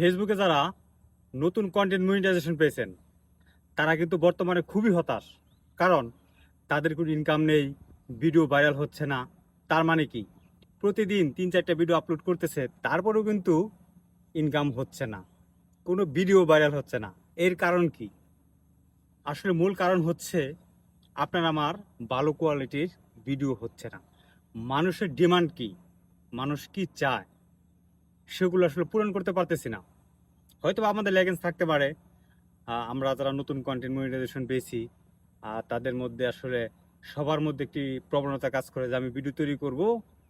ফেসবুকে যারা নতুন কন্টেন্ট মনিটাইজেশন পেয়েছেন, তারা কিন্তু বর্তমানে খুবই হতাশ। কারণ তাদের কোনো ইনকাম নেই ভিডিও ভাইরাল হচ্ছে না। তার মানে কি? প্রতিদিন তিন চারটা ভিডিও আপলোড করতেছে, তারপরেও কিন্তু ইনকাম হচ্ছে না। কোনো ভিডিও ভাইরাল হচ্ছে না। এর কারণ কি? আসলে মূল কারণ হচ্ছে আপনার আমার ভালো কোয়ালিটির ভিডিও হচ্ছে না। মানুষের ডিমান্ড কি? মানুষ কি চায়? সেগুলো আসলে পূরণ করতে পারতেছি না। হয়তো আমাদের লেগেন্স থাকতে পারে। আমরা যারা নতুন কন্টেন্ট মনিটাইজেশন পেয়েছি তাদের মধ্যে আসলে সবার মধ্যে একটি প্রবণতা কাজ করে যে আমি ভিডিও তৈরি করব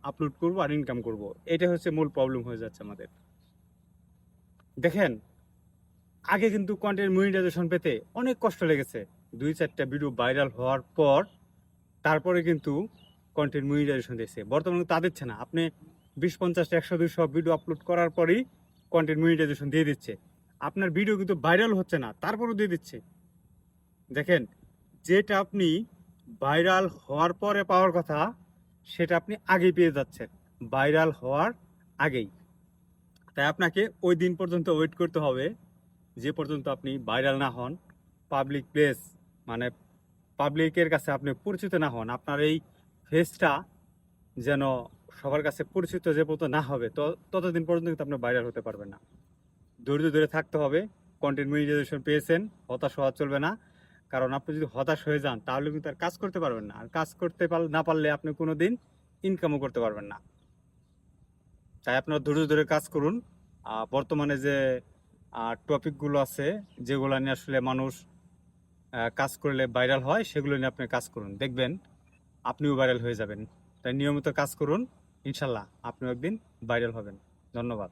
আপলোড করব আর ইনকাম করব। এটা হচ্ছে মূল প্রবলেম হয়ে যাচ্ছে আমাদের। দেখেন, আগে কিন্তু কন্টেন্ট মনিটাইজেশন পেতে অনেক কষ্ট লেগেছে। দুই চারটা ভিডিও ভাইরাল হওয়ার পর, তারপরে কিন্তু কন্টেন্ট মনিটাইজেশন দিয়েছে। বর্তমানে তা দিচ্ছে না। আপনি বিশ পঞ্চাশটা একশো দুশো ভিডিও আপলোড করার পরেই কন্টেন্ট মনিটাইজেশন দিয়ে দিচ্ছে। আপনার ভিডিও কিন্তু ভাইরাল হচ্ছে না, তারপরও দিয়ে দিচ্ছে। দেখেন, যেটা আপনি ভাইরাল হওয়ার পরে পাওয়ার কথা, সেটা আপনি আগেই পেয়ে যাচ্ছেন। ভাইরাল হওয়ার আগেই। তাই আপনাকে ওই দিন পর্যন্ত ওয়েট করতে হবে, যে পর্যন্ত আপনি ভাইরাল না হন। পাবলিক প্লেস মানে পাবলিকের কাছে আপনি পরিচিত না হন। আপনার এই ফেসটা যেন সবার কাছে পরিচিত যে পর্যন্ত না হবে ততদিন পর্যন্ত কিন্তু আপনি ভাইরাল হতে পারবেন না। ধৈর্য ধরে থাকতে হবে কন্টেন্ট মনিটাইজেশন পেয়েছেন, হতাশ হওয়া চলবে না। কারণ আপনি যদি হতাশ হয়ে যান, তাহলে কিন্তু আর কাজ করতে পারবেন না। আর কাজ করতে পার- না পারলে আপনি কোনো দিন ইনকামও করতে পারবেন না। তাই আপনারা ধৈর্য ধরে কাজ করুন। বর্তমানে যে টপিকগুলো আছে, যেগুলো নিয়ে আসলে মানুষ কাজ করলে ভাইরাল হয়, সেগুলো নিয়ে আপনি কাজ করুন। দেখবেন, আপনিও ভাইরাল হয়ে যাবেন। তাই নিয়মিত কাজ করুন। ইনশাল্লাহ আপনিও একদিন ভাইরাল হবেন। ধন্যবাদ।